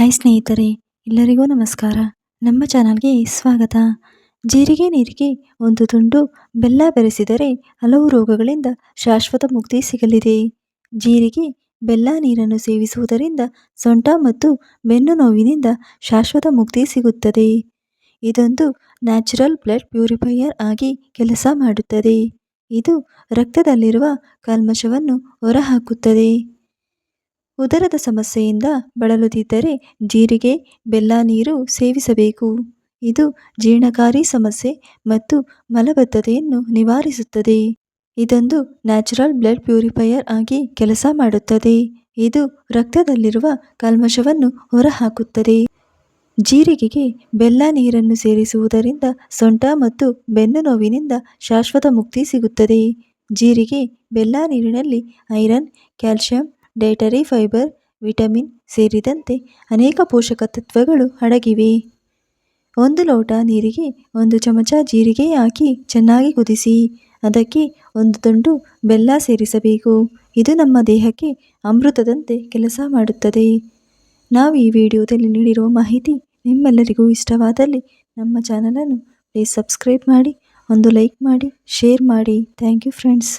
Hi ಸ್ನೇಹಿತರೆ, ಎಲ್ಲರಿಗೂ ನಮಸ್ಕಾರ. ನಮ್ಮ ಚಾನಲ್ಗೆ ಸ್ವಾಗತ. ಜೀರಿಗೆ ನೀರಿಗೆ ಒಂದು ತುಂಡು ಬೆಲ್ಲ ಬೆರೆಸಿದರೆ ಹಲವು ರೋಗಗಳಿಂದ ಶಾಶ್ವತ ಮುಕ್ತಿ ಸಿಗಲಿದೆ. ಜೀರಿಗೆ ಬೆಲ್ಲ ನೀರನ್ನು ಸೇವಿಸುವುದರಿಂದ ಸೊಂಟ ಮತ್ತು ಬೆನ್ನು ನೋವಿನಿಂದ ಶಾಶ್ವತ ಮುಕ್ತಿ ಸಿಗುತ್ತದೆ. ಇದೊಂದು ನ್ಯಾಚುರಲ್ ಬ್ಲಡ್ ಪ್ಯೂರಿಫೈಯರ್ ಆಗಿ ಕೆಲಸ ಮಾಡುತ್ತದೆ. ಇದು ರಕ್ತದಲ್ಲಿರುವ ಕಲ್ಮಶವನ್ನು ಹೊರಹಾಕುತ್ತದೆ. ಉದರದ ಸಮಸ್ಯೆಯಿಂದ ಬಳಲುತ್ತಿದ್ದರೆ ಜೀರಿಗೆ, ಬೆಲ್ಲ ನೀರು ಸೇವಿಸಬೇಕು. ಇದು ಜೀರ್ಣಕಾರಿ ಸಮಸ್ಯೆ ಮತ್ತು ಮಲಬದ್ಧತೆಯನ್ನು ನಿವಾರಿಸುತ್ತದೆ. ಇದೊಂದು ನ್ಯಾಚುರಲ್ ಬ್ಲಡ್ ಪ್ಯೂರಿಫೈಯರ್ ಆಗಿ ಕೆಲಸ ಮಾಡುತ್ತದೆ. ಇದು ರಕ್ತದಲ್ಲಿರುವ ಕಲ್ಮಶವನ್ನು ಹೊರಹಾಕುತ್ತದೆ. ಜೀರಿಗೆಗೆ ಬೆಲ್ಲ ನೀರನ್ನು ಸೇರಿಸುವುದರಿಂದ ಸೊಂಟ ಮತ್ತು ಬೆನ್ನು ನೋವಿನಿಂದ ಶಾಶ್ವತ ಮುಕ್ತಿ ಸಿಗುತ್ತದೆ. ಜೀರಿಗೆ, ಬೆಲ್ಲ ನೀರಿನಲ್ಲಿ iron calcium dietary, fibre, vitamin ಸೇರಿದಂತೆ ಅನೇಕ ಪೋಷಕ ತತ್ವಗಳು ಅಡಗಿವೆ. ಒಂದು ಲೋಟ ನೀರಿಗೆ ಒಂದು ಚಮಚ ಜೀರಿಗೆ ಹಾಕಿ ಚೆನ್ನಾಗಿ ಕುದಿಸಿ, ಅದಕ್ಕೆ ಒಂದು ತುಂಡು ಬೆಲ್ಲ ಸೇರಿಸಬೇಕು. ಇದು ನಮ್ಮ ದೇಹಕ್ಕೆ ಅಮೃತದಂತೆ ಕೆಲಸ ಮಾಡುತ್ತದೆ. ನಾವು ಈ ವಿಡಿಯೋದಲ್ಲಿ ನೀಡಿರುವ ಮಾಹಿತಿ ನಿಮ್ಮೆಲ್ಲರಿಗೂ ಇಷ್ಟವಾದಲ್ಲಿ ನಮ್ಮ ಚಾನಲನ್ನು ಪ್ಲೀಸ್ ಸಬ್ಸ್ಕ್ರೈಬ್ ಮಾಡಿ, ಒಂದು ಲೈಕ್ ಮಾಡಿ, ಶೇರ್ ಮಾಡಿ. Thank you friends.